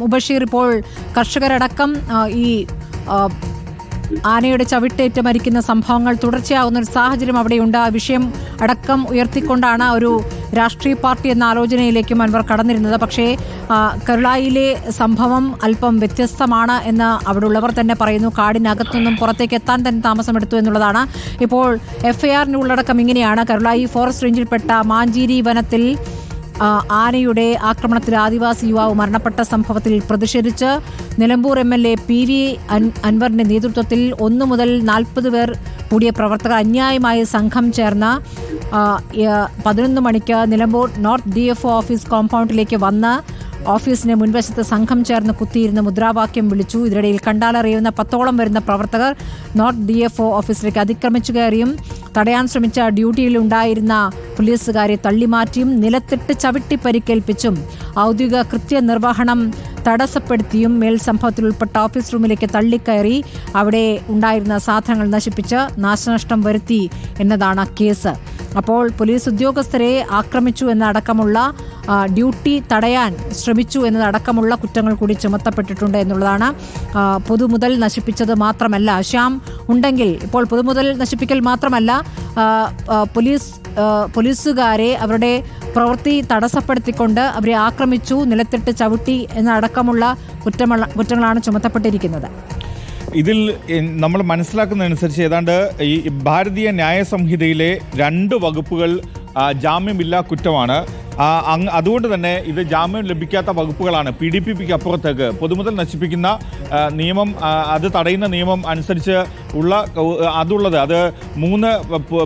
മുബഷീർ ഇപ്പോൾ കർഷകരടക്കം ഈ ആനയുടെ ചവിട്ടേറ്റ് മരിക്കുന്ന സംഭവങ്ങൾ തുടർച്ചയാകുന്ന ഒരു സാഹചര്യം അവിടെയുണ്ട്. ആ വിഷയം അടക്കം ഉയർത്തിക്കൊണ്ടാണ് ഒരു രാഷ്ട്രീയ പാർട്ടി എന്ന ആലോചനയിലേക്കും അൻവർ കടന്നിരുന്നത്. പക്ഷേ കരുളായിലെ സംഭവം അല്പം വ്യത്യസ്തമാണ് എന്ന് അവിടെ ഉള്ളവർ തന്നെ പറയുന്നു. കാടിനകത്തുനിന്നും പുറത്തേക്ക് എത്താൻ തന്നെ താമസമെടുത്തു എന്നുള്ളതാണ്. ഇപ്പോൾ എഫ്ഐആറിന്റെ ഉള്ളടക്കം ഇങ്ങനെയാണ്. കരുളായി ഫോറസ്റ്റ് റേഞ്ചിൽപ്പെട്ട മാഞ്ചേരി വനത്തിൽ ആനയുടെ ആക്രമണത്തിൽ ആദിവാസി യുവാവ് മരണപ്പെട്ട സംഭവത്തിൽ പ്രതിഷേധിച്ച് Nilambur M L A P V അൻവറിന്റെ നേതൃത്വത്തിൽ ഒന്നു മുതൽ നാൽപ്പത് പേർ കൂടിയ പ്രവർത്തകർ അന്യായമായി സംഘം ചേർന്ന പതിനൊന്ന് മണിക്ക് നിലമ്പൂർ നോർത്ത് ഡി ഓഫീസ് കോമ്പൗണ്ടിലേക്ക് വന്ന് ഓഫീസിന് മുൻവശത്ത് സംഘം ചേർന്ന് കുത്തിയിരുന്ന് മുദ്രാവാക്യം വിളിച്ചു. ഇതിനിടയിൽ കണ്ടാലറിയുന്ന പത്തോളം വരുന്ന പ്രവർത്തകർ നോർത്ത് ഡി എഫ് ഒ ഓഫീസിലേക്ക് അതിക്രമിച്ചു കയറിയും തടയാൻ ശ്രമിച്ച ഡ്യൂട്ടിയിലുണ്ടായിരുന്ന പോലീസുകാരെ തള്ളിമാറ്റിയും നിലത്തിട്ട് ചവിട്ടി പരിക്കേൽപ്പിച്ചും ഔദ്യോഗിക കൃത്യനിർവഹണം തടസ്സപ്പെടുത്തിയും മേൽ സംഭവത്തിൽ ഉൾപ്പെട്ട ഓഫീസ് റൂമിലേക്ക് തള്ളിക്കയറി അവിടെ ഉണ്ടായിരുന്ന സാധനങ്ങൾ നശിപ്പിച്ച് നാശനഷ്ടം വരുത്തി എന്നതാണ് കേസ്. അപ്പോൾ പോലീസ് ഉദ്യോഗസ്ഥരെ ആക്രമിച്ചു എന്നടക്കമുള്ള ഡ്യൂട്ടി തടയാൻ ശ്രമിച്ചു എന്നതടക്കമുള്ള കുറ്റങ്ങൾ കൂടി ചുമത്തപ്പെട്ടിട്ടുണ്ട് എന്നുള്ളതാണ് പൊതുമുതൽ നശിപ്പിച്ചത് മാത്രമല്ല. ശ്യാം ഉണ്ടെങ്കിൽ ഇപ്പോൾ പൊതുമുതൽ നശിപ്പിക്കൽ മാത്രമല്ല പോലീസ് പോലീസുകാരെ അവരുടെ പ്രവൃത്തി തടസ്സപ്പെടുത്തിക്കൊണ്ട് അവരെ ആക്രമിച്ചു നിലത്തിട്ട് ചവിട്ടി എന്നടക്കമുള്ള കുറ്റമുള്ള കുറ്റങ്ങളാണ് ചുമത്തപ്പെട്ടിരിക്കുന്നത്. ഇതിൽ നമ്മൾ മനസ്സിലാക്കുന്നതനുസരിച്ച് ഏതാണ്ട് ഈ ഭാരതീയ ന്യായ സംഹിതയിലെ രണ്ട് വകുപ്പുകൾ ജാമ്യമില്ലാ കുറ്റമാണ്. അതുകൊണ്ട് തന്നെ ഇത് ജാമ്യം ലഭിക്കാത്ത വകുപ്പുകളാണ് പി ഡി പിക്ക് അപ്പുറത്തേക്ക് പൊതുമുതൽ നശിപ്പിക്കുന്ന നിയമം അത് തടയുന്ന നിയമം അനുസരിച്ച് ഉള്ള അതുള്ളത്. അത് മൂന്ന്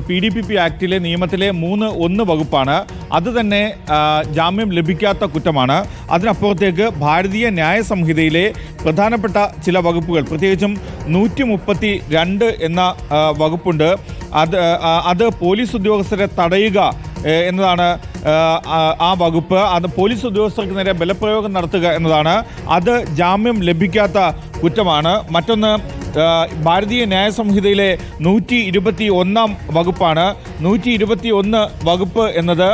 പി ഡി പി പി ആക്ടിലെ നിയമത്തിലെ മൂന്ന് ഒന്ന് വകുപ്പാണ്. അത് തന്നെ ജാമ്യം ലഭിക്കാത്ത കുറ്റമാണ്. അതിനപ്പുറത്തേക്ക് ഭാരതീയ ന്യായ സംഹിതയിലെ പ്രധാനപ്പെട്ട ചില വകുപ്പുകൾ പ്രത്യേകിച്ചും നൂറ്റി മുപ്പത്തി രണ്ട് എന്ന വകുപ്പുണ്ട്. അത് അത് പോലീസ് ഉദ്യോഗസ്ഥരെ തടയുക എന്നതാണ് ആ, വകുപ്പ് അത് പോലീസ് ഉദ്യോഗസ്ഥർക്ക് നേരെ ബലപ്രയോഗം നടത്തുക എന്നതാണ്. അത് ജാമ്യം ലഭിക്കാത്ത കുറ്റമാണ്. മറ്റൊന്ന് ഭാരതീയ ന്യായ സംഹിതയിലെ നൂറ്റി ഇരുപത്തി ഒന്നാം വകുപ്പാണ്. നൂറ്റി ഇരുപത്തി ഒന്ന് വകുപ്പ് എന്നത്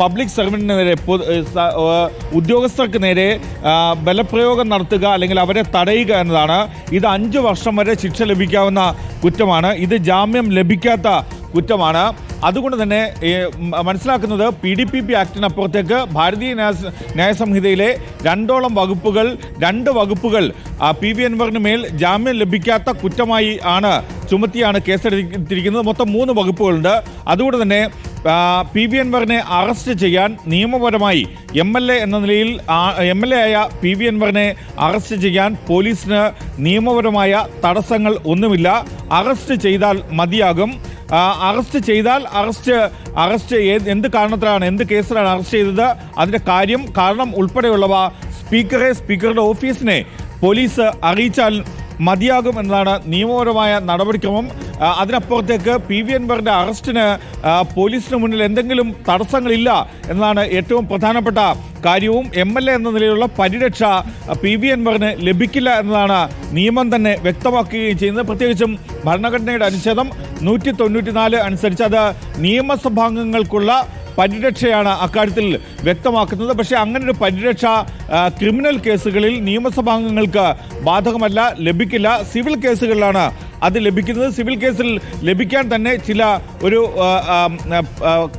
പബ്ലിക് സർവന്റിന് നേരെ ഉദ്യോഗസ്ഥർക്ക് നേരെ ബലപ്രയോഗം നടത്തുക അല്ലെങ്കിൽ അവരെ തടയുക എന്നതാണ്. ഇത് അഞ്ച് വർഷം വരെ ശിക്ഷ ലഭിക്കാവുന്ന കുറ്റമാണ്. ഇത് ജാമ്യം ലഭിക്കാത്ത കുറ്റമാണ്. അതുകൊണ്ട് തന്നെ മനസ്സിലാക്കുന്നത് പി ഡി പി പി ആക്ടിനപ്പുറത്തേക്ക് ഭാരതീയ ന്യായ സംഹിതയിലെ രണ്ടോളം വകുപ്പുകൾ രണ്ട് വകുപ്പുകൾ പി വി അൻവറിന് മേൽ ജാമ്യം ലഭിക്കാത്ത കുറ്റമായി ആണ് ചുമത്തിയാണ് കേസെടുത്തിരിക്കുന്നത്. മൊത്തം മൂന്ന് വകുപ്പുകളുണ്ട്. അതുകൊണ്ട് തന്നെ പി വി അൻവറിനെ അറസ്റ്റ് ചെയ്യാൻ നിയമപരമായി എം എൽ എ എന്ന നിലയിൽ എം എൽ എ ആയ പി വി അൻവറിനെ അറസ്റ്റ് ചെയ്യാൻ പോലീസിന് നിയമപരമായ തടസ്സങ്ങൾ ഒന്നുമില്ല. അറസ്റ്റ് ചെയ്താൽ മതിയാകും. അറസ്റ്റ് ചെയ്താൽ അറസ്റ്റ് അറസ്റ്റ് എന്ത് കാരണത്തിലാണ് എന്ത് കേസിലാണ് അറസ്റ്റ് ചെയ്തത് അതിന്റെ കാര്യം കാരണം ഉൾപ്പെടെയുള്ളവ സ്പീക്കറെ സ്പീക്കറുടെ ഓഫീസിനെ പോലീസ് അറിയിച്ചാൽ മതിയാകും എന്നതാണ് നിയമപരമായ നടപടിക്രമം. അതിനപ്പുറത്തേക്ക് പി വി അൻവറിന്റെ അറസ്റ്റിന് പോലീസിന് മുന്നിൽ എന്തെങ്കിലും തടസ്സങ്ങളില്ല എന്നതാണ് ഏറ്റവും പ്രധാനപ്പെട്ട കാര്യവും. എം എൽ എ എന്ന നിലയിലുള്ള പരിരക്ഷ പി വി അൻവറിന് ലഭിക്കില്ല എന്നതാണ് നിയമം തന്നെ വ്യക്തമാക്കുകയും ചെയ്യുന്നത്. പ്രത്യേകിച്ചും ഭരണഘടനയുടെ അനുച്ഛേദം നൂറ്റി തൊണ്ണൂറ്റിനാല് അനുസരിച്ച് അത് നിയമസഭാംഗങ്ങൾക്കുള്ള പരിരക്ഷയാണ് അക്കാര്യത്തിൽ വ്യക്തമാക്കുന്നത്. പക്ഷേ അങ്ങനെ ഒരു പരിരക്ഷ ക്രിമിനൽ കേസുകളിൽ നിയമസഭാംഗങ്ങൾക്ക് ബാധകമല്ല ലഭിക്കില്ല. സിവിൽ കേസുകളിലാണ് അത് ലഭിക്കുന്നത്. സിവിൽ കേസിൽ ലഭിക്കാൻ തന്നെ ചില ഒരു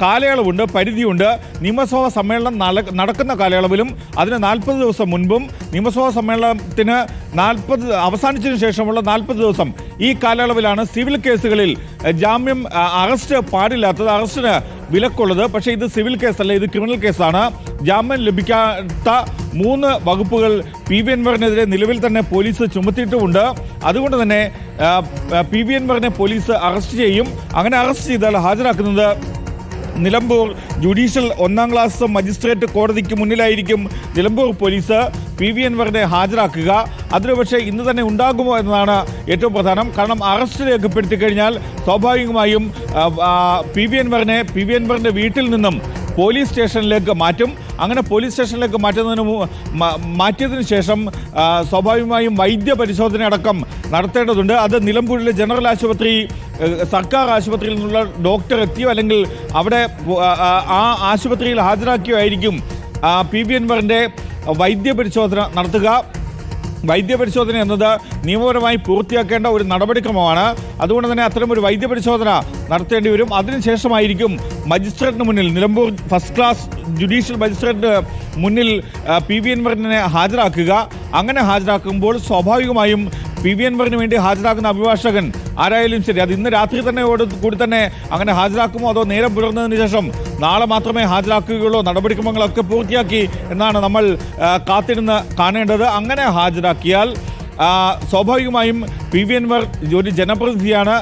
കാലയളവുണ്ട് പരിധിയുണ്ട്. നിയമസഭാ സമ്മേളനം നട- നടക്കുന്ന കാലയളവിലും അതിന് നാൽപ്പത് ദിവസം മുൻപും നിയമസഭാ സമ്മേളനത്തിന് നാൽപ്പത് അവസാനിച്ചതിന് ശേഷമുള്ള നാൽപ്പത് ദിവസം ഈ കാലയളവിലാണ് സിവിൽ കേസുകളിൽ ജാമ്യം അറസ്റ്റ് പാടില്ലാത്തത്. അറസ്റ്റിന് വിലക്കുള്ളത്. പക്ഷേ ഇത് സിവിൽ കേസല്ല ഇത് ക്രിമിനൽ കേസാണ്. ജാമ്യം ലഭിക്കാത്ത മൂന്ന് വകുപ്പുകൾ പി വി എൻവറിനെതിരെ നിലവിൽ തന്നെ പോലീസ് ചുമത്തിയിട്ടുമുണ്ട്. അതുകൊണ്ട് തന്നെ പി വി എൻവറിനെ പോലീസ് അറസ്റ്റ് ചെയ്യും. അങ്ങനെ അറസ്റ്റ് ചെയ്താൽ ഹാജരാക്കുന്നത് നിലമ്പൂർ ജുഡീഷ്യൽ ഒന്നാം ക്ലാസ് മജിസ്ട്രേറ്റ് കോടതിക്ക് മുന്നിലായിരിക്കും നിലമ്പൂർ പോലീസ്. പി വി അൻവറിനെ ഹാജരാക്കുക. അതിനുപക്ഷേ ഇന്ന് തന്നെ ഉണ്ടാകുമോ എന്നതാണ് ഏറ്റവും പ്രധാനം. കാരണം അറസ്റ്റ് രേഖപ്പെടുത്തി കഴിഞ്ഞാൽ സ്വാഭാവികമായും പി വി അൻവറിനെ പി വി അൻവറിന്റെ വീട്ടിൽ നിന്നും പോലീസ് സ്റ്റേഷനിലേക്ക് മാറ്റും. അങ്ങനെ പോലീസ് സ്റ്റേഷനിലേക്ക് മാറ്റുന്നതിന് മാറ്റിയതിന് ശേഷം സ്വാഭാവികമായും വൈദ്യ പരിശോധന അടക്കം നടത്തേണ്ടതുണ്ട്. അത് നിലമ്പൂരിലെ ജനറൽ ആശുപത്രി സർക്കാർ ആശുപത്രിയിൽ നിന്നുള്ള ഡോക്ടർ എത്തിയോ അല്ലെങ്കിൽ അവിടെ ആ- ആശുപത്രിയിൽ ഹാജരാക്കിയോ ആയിരിക്കും പി വി അൻവറിന്റെ വൈദ്യപരിശോധന നടത്തുക. വൈദ്യപരിശോധന എന്നത് നിയമപരമായി പൂർത്തിയാക്കേണ്ട ഒരു നടപടിക്രമമാണ്. അതുകൊണ്ട് തന്നെ അത്തരം ഒരു വൈദ്യപരിശോധന നടത്തേണ്ടി വരും. അതിനുശേഷമായിരിക്കും മജിസ്ട്രേറ്റിന് മുന്നിൽ നിലമ്പൂർ ഫസ്റ്റ് ക്ലാസ് ജുഡീഷ്യൽ മജിസ്ട്രേറ്റിന് മുന്നിൽ പി വി എൻവറിനെ ഹാജരാക്കുക. അങ്ങനെ ഹാജരാക്കുമ്പോൾ സ്വാഭാവികമായും പി വി എൻവറിന് വേണ്ടി ഹാജരാക്കുന്ന അഭിഭാഷകൻ ആരായാലും ശരി അത് ഇന്ന് രാത്രി തന്നെ കൂടി തന്നെ അങ്ങനെ ഹാജരാക്കുമോ അതോ നേരം പുലർന്നതിന് ശേഷം നാളെ മാത്രമേ ഹാജരാക്കുകയുള്ളൂ? നടപടിക്രമങ്ങളൊക്കെ പൂർത്തിയാക്കി എന്നാണ് നമ്മൾ കാത്തിരുന്ന് കാണേണ്ടത്. അങ്ങനെ ഹാജരാക്കിയാൽ സ്വാഭാവികമായും പി വി എൻവർ ഒരു ജനപ്രതിനിധിയാണ്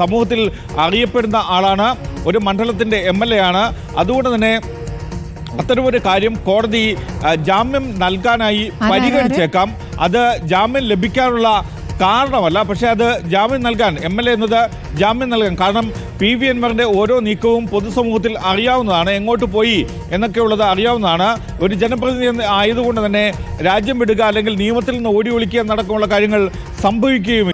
സമൂഹത്തിൽ അറിയപ്പെടുന്ന ആളാണ് ഒരു മണ്ഡലത്തിന്റെ എം എൽ എ ആണ്. അതുകൊണ്ട് തന്നെ അത്തരമൊരു കാര്യം കോടതി ജാമ്യം നൽകാനായി പരിഗണിച്ചേക്കാം. അത് ജാമ്യം ലഭിക്കാനുള്ള കാരണമല്ല പക്ഷേ അത് ജാമ്യം നൽകാൻ എം എൽ എ എന്നത് ജാമ്യം നൽകാൻ. കാരണം പി വി എൻവറിന്റെ ഓരോ നീക്കവും പൊതുസമൂഹത്തിൽ അറിയാവുന്നതാണ് എങ്ങോട്ട് പോയി എന്നൊക്കെയുള്ളത് അറിയാവുന്നതാണ്. ഒരു ജനപ്രതിനിധി ആയതുകൊണ്ട് തന്നെ രാജ്യം വിടുക അല്ലെങ്കിൽ നിയമത്തിൽ നിന്ന് ഓടി ഒളിക്കുക എന്നടക്കമുള്ള കാര്യങ്ങൾ സംഭവിക്കുകയും